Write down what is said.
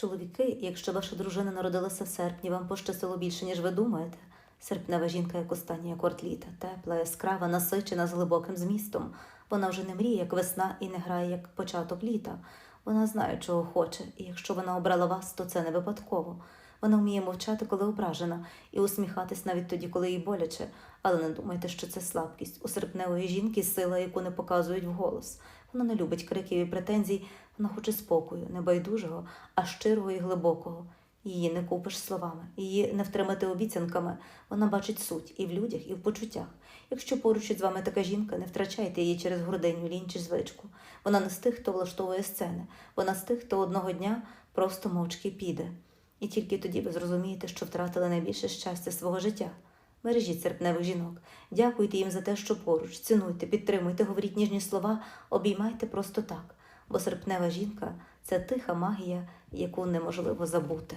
Чоловіки, якщо ваша дружина народилася в серпні, вам пощастило більше, ніж ви думаєте. Серпнева жінка, як останній акорд літа, тепла, яскрава, насичена з глибоким змістом. Вона вже не мріє, як весна, і не грає, як початок літа. Вона знає, чого хоче, і якщо вона обрала вас, то це не випадково. Вона вміє мовчати, коли ображена, і усміхатись навіть тоді, коли їй боляче. Але не думайте, що це слабкість. У серпневої жінки сила, яку не показують вголос. Вона не любить криків і претензій, вона хоче спокою, не байдужого, а щирого і глибокого. Її не купиш словами, її не втримати обіцянками. Вона бачить суть і в людях, і в почуттях. Якщо поруч із вами така жінка, не втрачайте її через гординю, лінь чи звичку. Вона не з тих, хто влаштовує сцени, вона з тих, хто одного дня просто мовчки піде. І тільки тоді ви зрозумієте, що втратили найбільше щастя свого життя. Бережіть серпневих жінок, дякуйте їм за те, що поруч, цінуйте, підтримуйте, говоріть ніжні слова, обіймайте просто так. Бо серпнева жінка це тиха магія, яку неможливо забути.